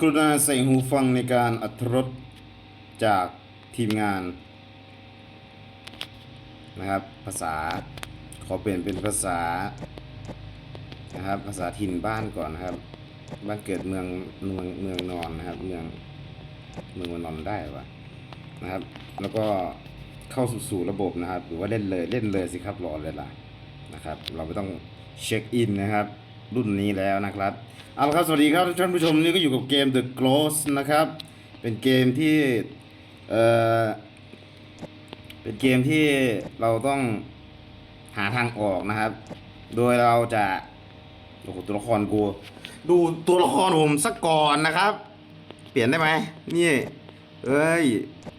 กรุณาใส่หูฟังในการอัธรสจากทีมงานนะครับ ภาษาขอเปลี่ยนเป็นภาษานะครับภาษาถิ่นบ้านก่อนนะครับ บ้านเกิดเมืองเมืองเมืองนอนนะครับ เมืองเมืองมันนอนได้ปะนะครับ แล้วก็เข้าสู่สู่ระบบนะครับ หรือว่าเล่นเลยเล่นเลยสิครับรอเลยล่ะนะครับ เราไม่ต้องเช็คอินนะครับ รุ่นนี้แล้วนะครับ เอาละครับ สวัสดีครับท่านผู้ชมนี่ก็อยู่กับเกม The Close นะครับ เป็นเกมที่ เอ่อ เป็นเกมที่เราต้องหาทางออกนะครับ โดยเราจะ โอ้โหตัวละครกู ดูตัวละครผมสักก่อนนะครับ เปลี่ยนได้ไหม นี่ เอ้ย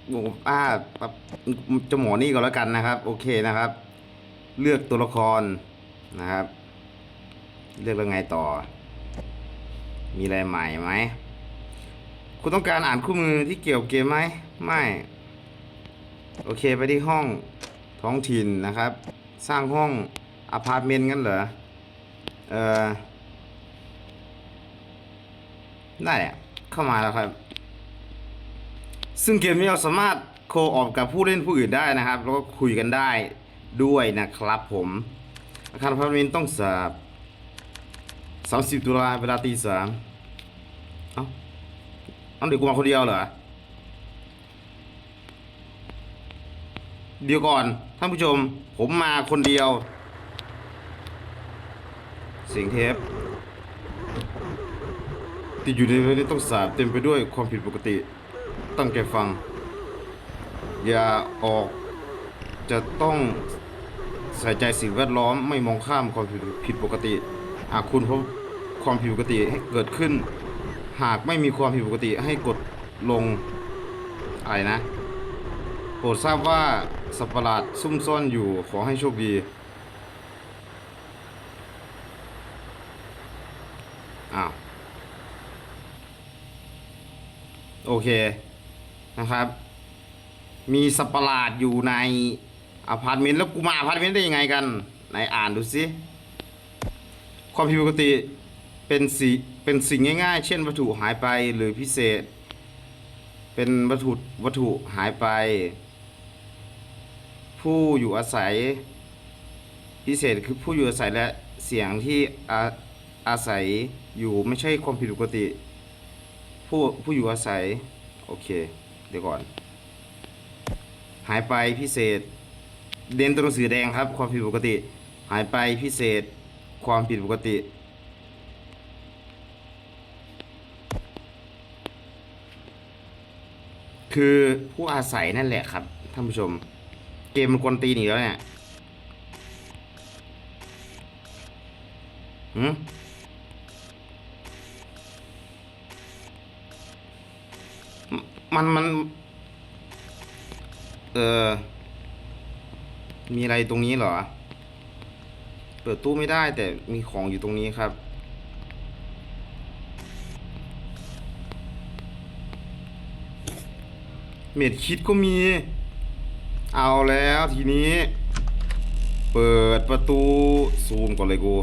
โอ้ป้าปบจะหมอนี่ก็แล้วกันนะครับ โอเคนะครับ เลือกตัวละครนะครับ เลือกแล้วไงต่อ มีอะไรใหม่ไหม คุณต้องการอ่านคู่มือที่เกี่ยวกับเกมไหม ไม่ โอเคไปที่ห้องท้องถิ่นนะครับ สร้างห้องอพาร์ตเมนต์กันเหรอ เออได้อะเข้ามาแล้วครับ ซึ่งเกมนี้เราสามารถโคออกกับผู้เล่นผู้อื่นได้นะครับ แล้วก็คุยกันได้ด้วยนะครับผม อาคารพาร์ตเมนต์ต้องสาบ สามสิบตุลาเวลาตีสามเอ้าเอาเด็กกูมาคนเดียวเหรอ เดี๋ยวก่อน ท่านผู้ชม ผมมาคนเดียว เสียงเทปที่อยู่ในเวลาต้องสาบเต็มไปด้วยความผิดปกติ ตั้งใจฟัง อย่าออก จะต้องใส่ใจสิ่งแวดล้อมไม่มองข้ามความผิดผิดปกติ หากคุณพบ ความผิดปกติให้เกิดขึ้น หากไม่มีความผิดปกติให้กดลงอะไรนะ โปรดทราบว่าสัปหลาดซุ่มซ่อนอยู่ขอให้โชคดีอ้าวโอเคนะครับ มีสัปหลาดอยู่ในอพาร์ตเมนต์แล้วกูมาอพาร์ตเมนต์ได้ยังไงกันไหนอ่านดูสิความผิดปกติ เป็นสิเป็นสิ่งง่ายๆ เช่นวัตถุหายไปหรือพิเศษ เป็นวัตถุวัตถุหายไป ผู้อยู่อาศัย พิเศษคือผู้อยู่อาศัยและเสียงที่อาอาศัยอยู่ไม่ใช่ความผิดปกติ ผู้ผู้อยู่อาศัย โอเค เดี๋ยวก่อน หายไปพิเศษ เด่นตัวหนังสือแดงครับ ความผิดปกติ หายไปพิเศษ ความผิดปกติ คือผู้อาศัยนั่นแหละครับท่านผู้ชม เกมมันกวนตีนอีกแล้วเนี่ยหืมมันมัน เออมีอะไรตรงนี้เหรอ เปิดตู้ไม่ได้แต่มีของอยู่ตรงนี้ครับ เม็ดคิดก็มี เอาแล้วทีนี้ เปิดประตูซูมก่อนเลยกู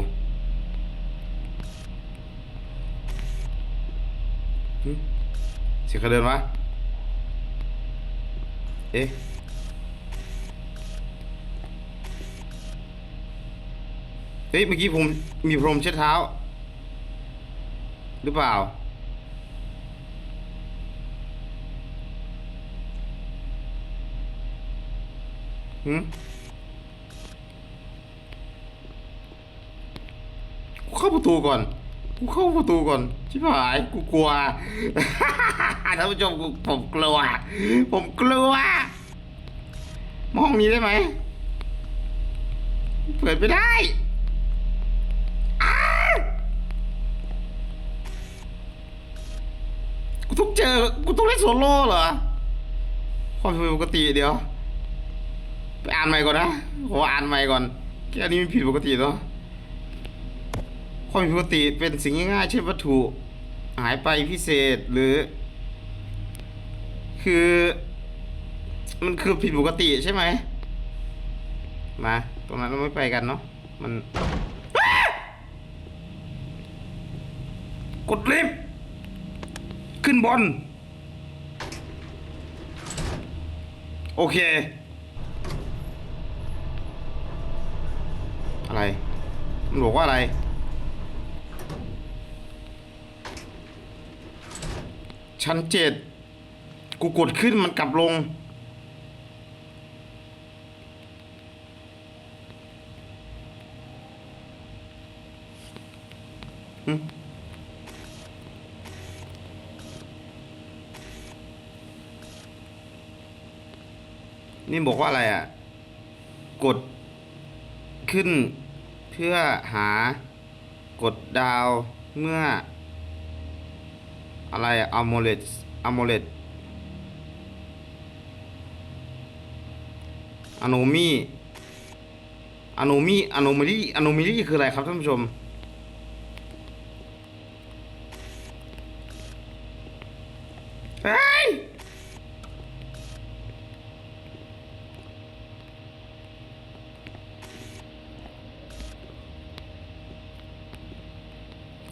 หึเสียงใครเดินวะ เอ๊ะเฮ้ยเมื่อกี้ผมมีพรมเช็ดเท้า หรือเปล่า หืมกูเข้าประตูก่อน กูเข้าประตูก่อน ชิบหาย กูกลัว ท่านผู้ชมกูผมกลัว ผมกลัว มองนี้ได้ไหม เปิดไม่ได้กูต้องเจอ กูต้องเล่นโซโล่เหรอ ความผิดปกติเดี๋ยว ไปอ่านใหม่ก่อนนะขออ่านใหม่ก่อนแค่นี้มันผิดปกติเนาะความผิดปกติเป็นสิ่งง่ายๆเช่นวัตถุหายไปพิเศษหรือ คือ มันคือผิดปกติใช่ไหมมาตรงนั้นเราไม่ไปกันเนาะมันกดลิฟต์ขึ้นบนโอเค อะไร มันบอกว่าอะไร ชั้นเจ็ดกูกดขึ้นมันกลับลง นี่บอกว่าอะไรอะ กดขึ้น พื่อหากดดาวเมื่อ อะไรอะโมเลตอะโมเลตอะโนมีอะโนมีอะโนมลี่อะโนมลี่คืออะไรครับท่านผู้ชมเฮ้ย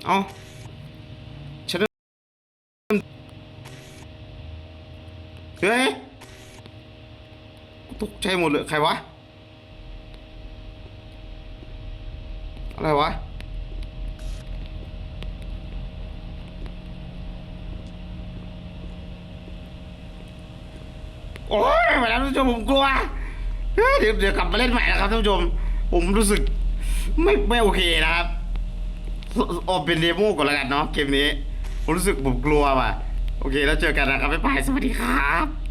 เอาฉันเฮ้ยตกใจหมดเลย ใครวะ อะไรวะโอ้ยมาแล้วท่านผู้ชมผมกลัวเฮ้ยเดี๋ยวเดี๋ยวกลับมาเล่นใหม่นะครับท่านผู้ชม ผมรู้สึกไม่ไม่โอเคนะครับ ออกเป็นเดโมก่อนแล้วกันเนาะเกมนี้ ผมรู้สึกผมกลัวว่ะ โอเค แล้วเจอกันนะครับบ๊ายบายสวัสดีครับ